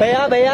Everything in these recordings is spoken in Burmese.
ဘယ်ရဘယ်ရ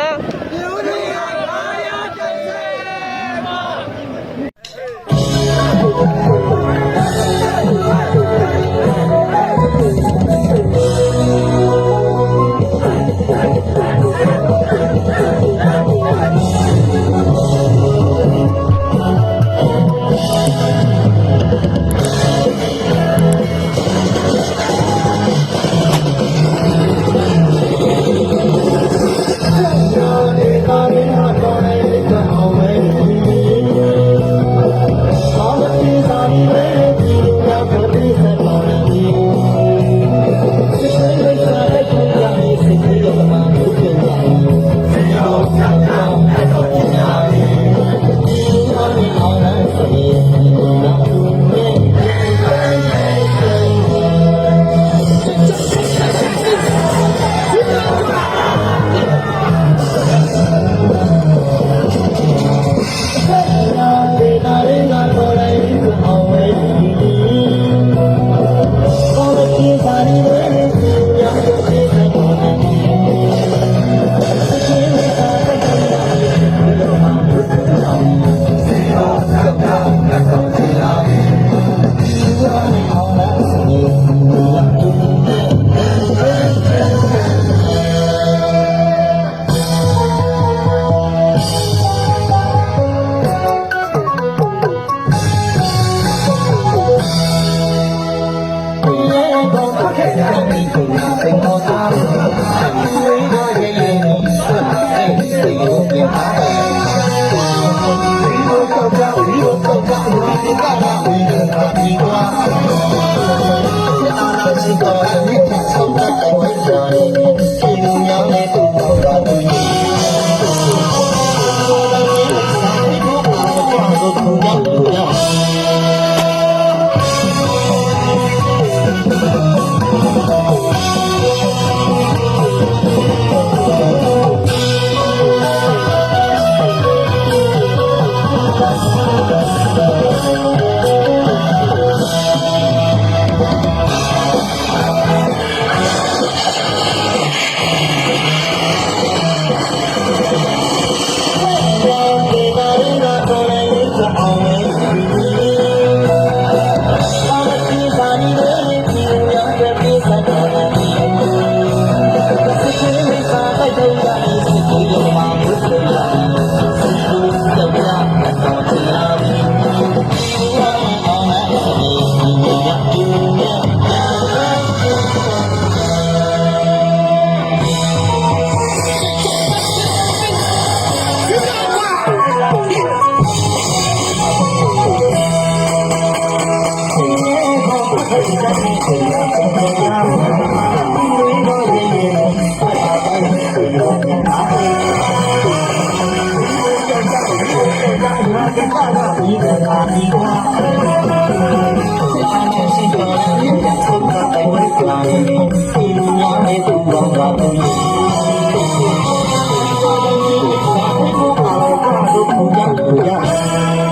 Yeah.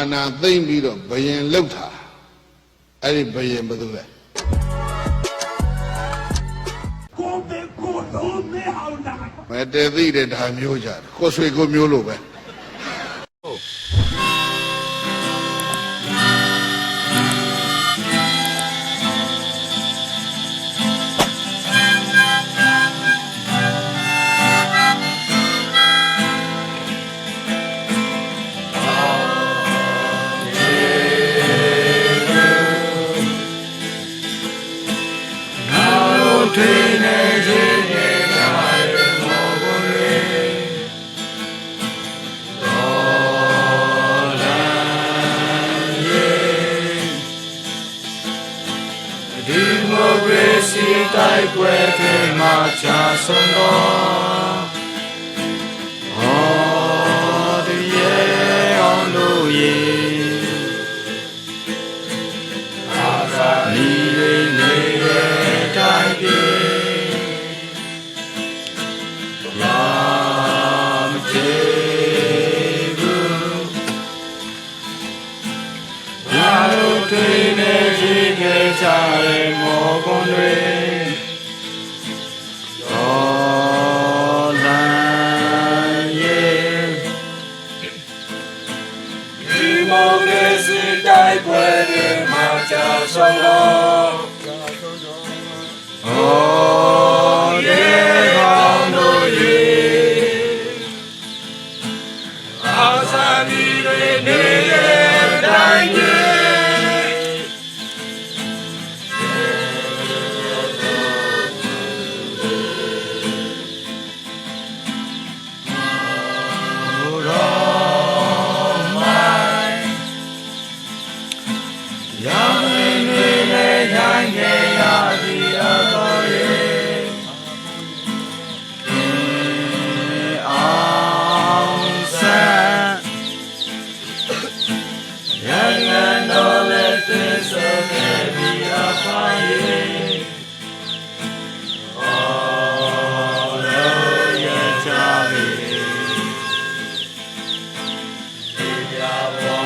အာနာသိမ့်ပြီးတော့ဘယင်လောက်တာအဲ့ဒီဘယင်ဘယ်သူလဲမတည်သိတဲ့ဒါမျိုးကြတယ်ကိုယ်ဆွေကိုမျိုးလိုပဲ ဒီမိုကရေစီတိုက်ပွဲတွေမှာချဆုံးတော့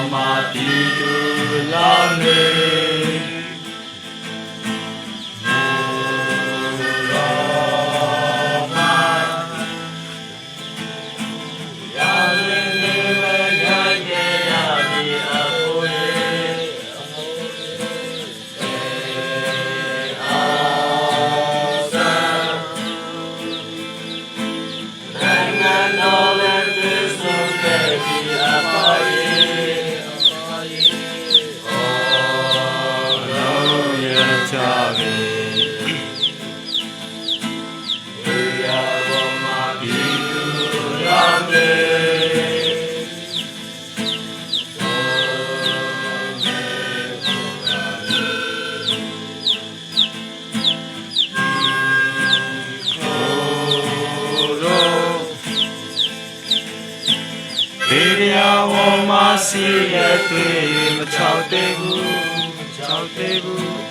Almighty to love. Dinya Om Asiye Tim Chao Te Hu Chao Te Hu